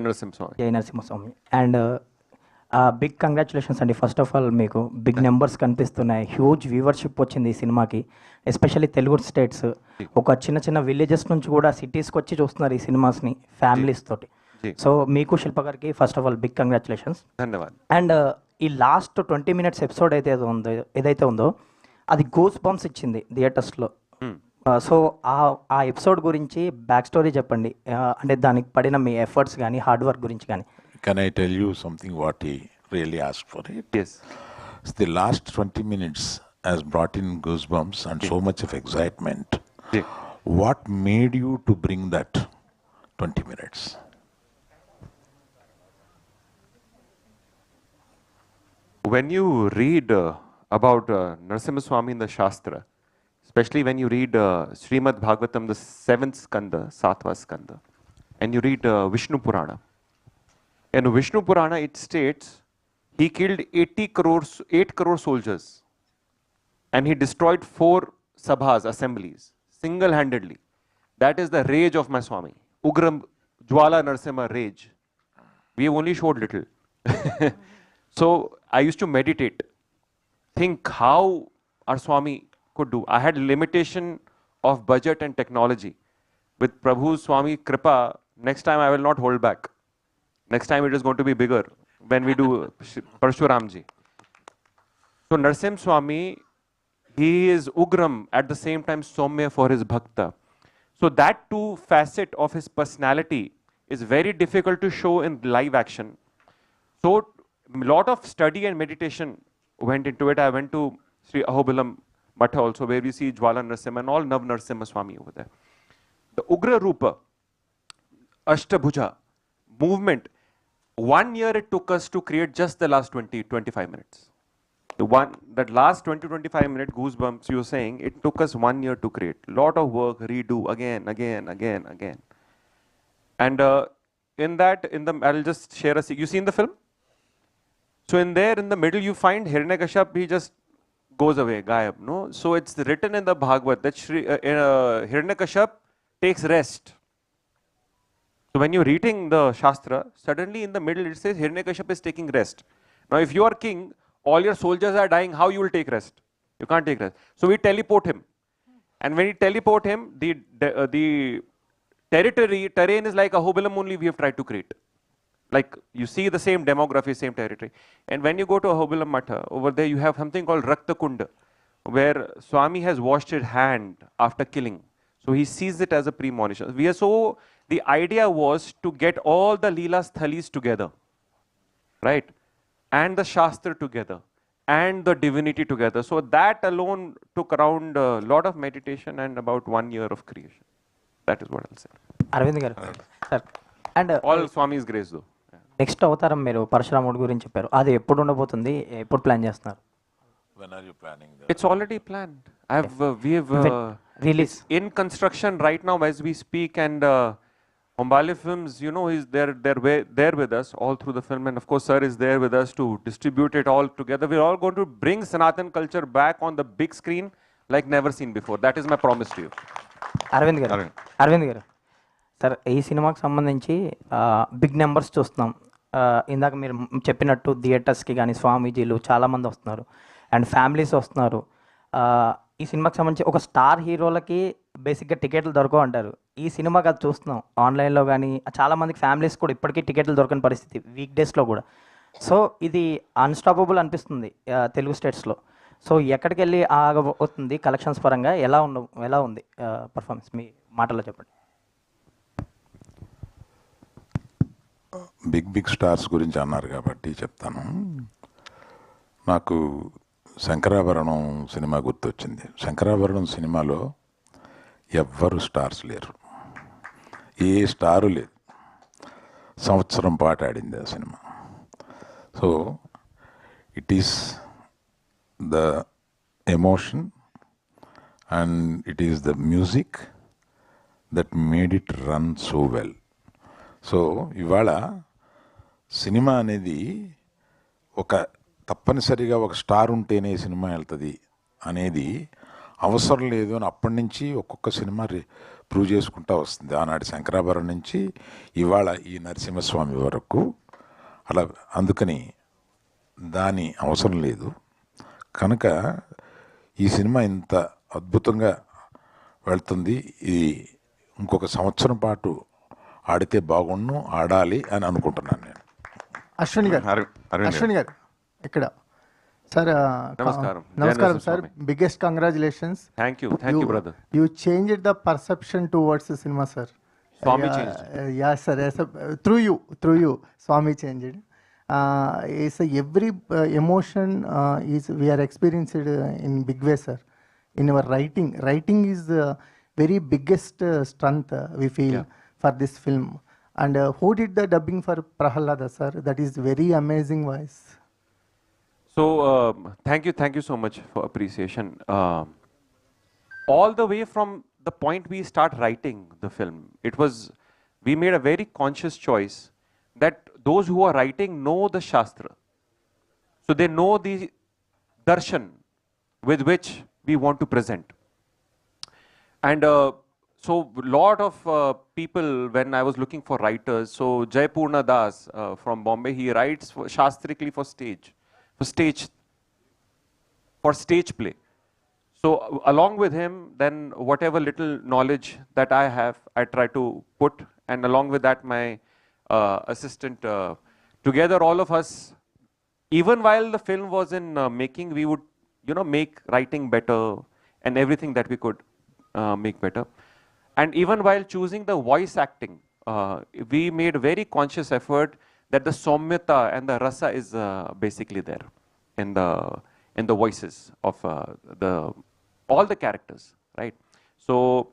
Narasimhaswamy and big congratulations అండి first of all మీకు big numbers కనిపిస్తున్నాయి. హ్యూజ్ వ్యూవర్షిప్ వచ్చింది ఈ సినిమాకి. ఎస్పెషల్లీ తెలుగు స్టేట్స్ ఒక చిన్న చిన్న విలేజెస్ నుంచి కూడా సిటీస్కి వచ్చి చూస్తున్నారు ఈ సినిమాస్ని ఫ్యామిలీస్ తోటి. సో మీకు శిల్ప గారికి first of all big congratulations ధన్యవాద్ and ఈ లాస్ట్ ట్వంటీ మినిట్స్ ఎపిసోడ్ అయితే ఉందో ఏదైతే ఉందో అది గూస్ బంప్స్ ఇచ్చింది థియేటర్స్లో. సో ఆ ఆ ఎపిసోడ్ గురించి బ్యాక్ స్టోరీ చెప్పండి Uh, అంటే దానికి పడిన మీ ఎఫర్ట్స్ కానీ హార్డ్ వర్క్ గురించి కానీ Can I tell you something what he really asked for it? Yes It's the last 20 minutes has brought in goosebumps and so much of excitement. G What made you to bring that 20 minutes? when you read uh, about uh, Narasimha Swami in the Shastra, especially when you read uh, Srimad Bhagavatam, the seventh skanda, Satva skanda, and you read uh, Vishnu Purana, in Vishnu Purana it states he killed 80 crores, 8 crore soldiers and he destroyed four sabhas, assemblies, single handedly. That is the rage of my Swami. Ugram Jwala Narasimha rage. We have only showed little. so I used to meditate, think how our Swami could do. I had limitation of budget and technology. With Prabhu Swami Kripa, next time I will not hold back. Next time it is going to be bigger when we do Sh- Parshuramji. So Narsim Swami, he is Ugram at the same time Somya for his Bhakta. So that two facet of his personality is very difficult to show in live action. So lot of study and meditation went into it. I went to Sri Ahobilam Matha also where we see Jwala Narasimha and all Nav Narasimha Swami over there. The Ugra Rupa, Ashtabhuja, movement, one year it took us to create just the last 20, 25 minutes. The one, that last 20, 25 minute goosebumps you were saying, it took us one year to create. Lot of work, redo, again, again, again, again. And uh, in that, in the, I'll just share a, you seen the film? So in there, in the middle, you find Hiranyakashap, he just goes away, Gayab, no? So it's written in the Bhagavad that Shri, uh, uh, Hiranyakashap takes rest. So when you're reading the Shastra, suddenly in the middle it says Hiranyakashap is taking rest. Now if you are king, all your soldiers are dying, how you will take rest? You can't take rest. So we teleport him. And when we teleport him, the, the, uh, the territory, terrain is like a only we have tried to create like you see the same demography, same territory. And when you go to Ahobilam Matha, over there you have something called Raktakunda, where Swami has washed his hand after killing. So he sees it as a premonition. We are so, the idea was to get all the Leela Thalis together, right? And the Shastra together, and the divinity together. So that alone took around a lot of meditation and about one year of creation. That is what I'll say. Arvind Sir. And, uh, all Swamis' grace though. Next అవతారం మీరు పరశురాముడి గురించి చెప్పారు అది ఎప్పుడు ఉండబోతుంది ఎప్పుడు plan చేస్తున్నారు When are you planning that? It's already planned. I've uh, we have uh, release in construction right now as we speak, and uh, Hombale Films, you know, is there they're wa- there with us all through the film, and of course, Sir is there with us to distribute it all together. We're all going to bring Sanatan culture back on the big screen like never seen before. That is my promise to you. Aravind గారు. అరవింద్ గారు sir ఈ సినిమాకి సంబంధించి big numbers చూస్తున్నాం. ఇందాక మీరు చెప్పినట్టు థియేటర్స్కి కానీ స్వామీజీలు చాలామంది వస్తున్నారు. అండ్ ఫ్యామిలీస్ వస్తున్నారు. ఈ సినిమాకి సంబంధించి ఒక స్టార్ హీరోలకి బేసిక్గా టికెట్లు దొరకవు అంటారు. ఈ సినిమాకి అది చూస్తున్నాం. ఆన్లైన్లో కానీ చాలామందికి ఫ్యామిలీస్ కూడా ఇప్పటికీ టికెట్లు దొరకని పరిస్థితి వీక్ డేస్లో కూడా. సో ఇది అన్స్టాపబుల్ అనిపిస్తుంది తెలుగు స్టేట్స్లో. సో ఎక్కడికి వెళ్ళి ఆగబోతుంది కలెక్షన్స్ పరంగా ఎలా ఉండ ఎలా ఉంది పర్ఫార్మెన్స్? మీ మాటల్లో చెప్పండి. బిగ్ బిగ్ స్టార్స్ గురించి అన్నారు కాబట్టి చెప్తాను. నాకు శంకరాభరణం సినిమా గుర్తొచ్చింది. శంకరాభరణం సినిమాలో ఎవ్వరు స్టార్స్ లేరు. ఏ స్టారు లేదు. సంవత్సరం పాటు ఆడింది ఆ cinema. So it is the emotion and it is the music that made it run so well so ఇవాళ సినిమా అనేది ఒక తప్పనిసరిగా ఒక స్టార్ ఉంటేనే సినిమా వెళ్తుంది అనేది అవసరం లేదు అని అప్పటి నుంచి ఒక్కొక్క సినిమా రి- ప్రూవ్ చేసుకుంటా వస్తుంది. ఆనాటి శంకరాభరణం నుంచి ఇవాళ ఈ నరసింహస్వామి వరకు. అలా అందుకని దాని అవసరం లేదు. కనుక ఈ సినిమా ఇంత అద్భుతంగా వెళ్తుంది. ఇది ఇంకొక సంవత్సరం పాటు ఆడితే బాగుండు ఆడాలి అని అనుకుంటున్నాను నేను. అశ్విని గారు. అశ్విని గారు. ఇక్కడ. సార్ నమస్కారం. నమస్కారం sir. Biggest congratulations thank you thank you brother you change the perception towards cinema sir ya sir through you through you Swami change is every emotion is we are experienced in big way sir in our writing writing is very biggest strength we feel uh, uh, for this film and uh, who did the dubbing for prahalada sir that is very amazing voice So um, thank you, thank you so much for appreciation. Um, all the way from the point we start writing the film, it was we made a very conscious choice that those who are writing know the shastra, so they know the darshan with which we want to present. And uh, so, a lot of uh, people, when I was looking for writers, so Jai Purna Das uh, from Bombay, he writes for, shastrically for stage, for stage, for stage play. So uh, along with him, then whatever little knowledge that I have, I try to put, and along with that, my uh, assistant. Uh, together, all of us, even while the film was in uh, making, we would, you know, make writing better and everything that we could make better. And even while choosing the voice acting, uh, we made very conscious effort that the somyata and the rasa is uh, basically there in the in the voices of uh, the all the characters, right? So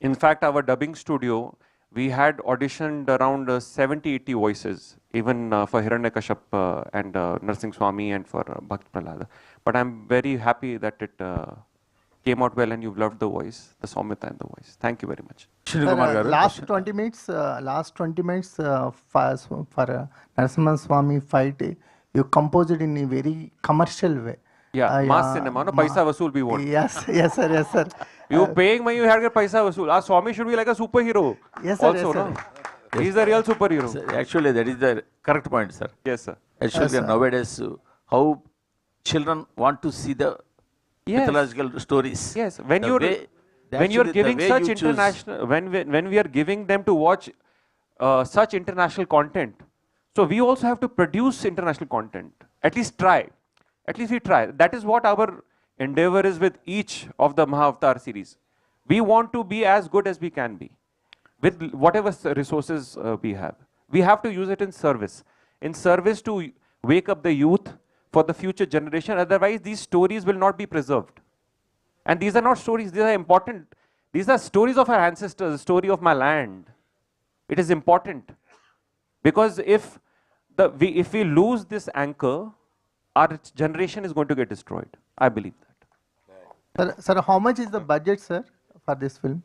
in fact, our dubbing studio, we had auditioned around uh, 70, 80 voices, even uh, for Hiranyakashap uh, and uh, Narsingh Swami and for uh, Bhakt Prahlada. But I'm very happy that it came out well and you've loved the voice, the Somita and the voice. Thank you very much. Sir, uh, last 20 minutes, uh, last 20 minutes uh, for, for uh, Narasimha Swami fight, you composed it in a very commercial way. Yeah, uh, mass cinema, no? Ma paisa vasool be one. Yes, yes sir, yes sir. you uh, paying money, you had to paisa vasool. Ah, Our Swami should be like a superhero. Yes sir, also, yes, sir. No? Yes, He's the real superhero. Sir, actually, that is the correct point, sir. Yes, sir. Actually, yes, sir. nowadays, how children want to see the Yes. mythological stories Yes, when The you're way- when you're giving such you international when we, when we are giving them to watch uh, such international content, so we also have to produce international content. At least try. At least we try. That is what our endeavor is with each of the Mahavatar series. We want to be as good as we can be with whatever resources uh, we have. We have to use it in service. In service to wake up the youth for the future generation. Otherwise, these stories will not be preserved. And these are not stories, these are important. These are stories of our ancestors, the story of my land. It is important. Because if, the, we, if we lose this anchor, our generation is going to get destroyed. I believe that. Sir, sir, how much is the budget, sir, for this film?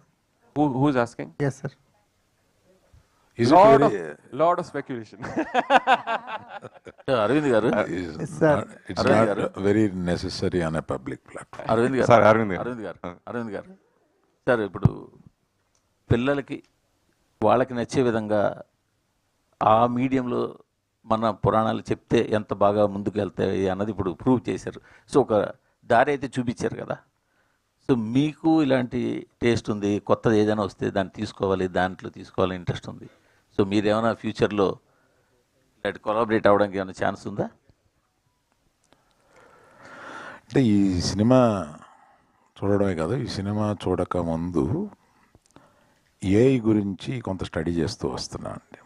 Who, who's asking? Yes, sir. Is lot, it of, lot of speculation. not, it's not very necessary on a public platform. Sir ఇప్పుడు పిల్లలకి వాళ్ళకి నచ్చే విధంగా ఆ మీడియంలో మన పురాణాలు చెప్తే ఎంత బాగా ముందుకు వెళ్తాయి అన్నది ఇప్పుడు ప్రూవ్ చేశారు. సో ఒక దారి అయితే చూపించారు కదా. సో మీకు ఇలాంటి టేస్ట్ ఉంది కొత్తది ఏదైనా వస్తే దాన్ని తీసుకోవాలి దాంట్లో తీసుకోవాలి ఇంట్రెస్ట్ ఉంది. సో మీరేమైనా ఫ్యూచర్లో ఇలాంటి కొలాబరేట్ అవ్వడానికి ఏమైనా ఛాన్స్ ఉందా? అంటే ఈ సినిమా చూడడమే కాదు ఈ సినిమా చూడక ముందు ఏఐ గురించి కొంత స్టడీ చేస్తూ వస్తున్నా అండి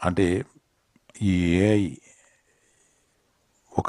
అంటే ఈ ఏఐ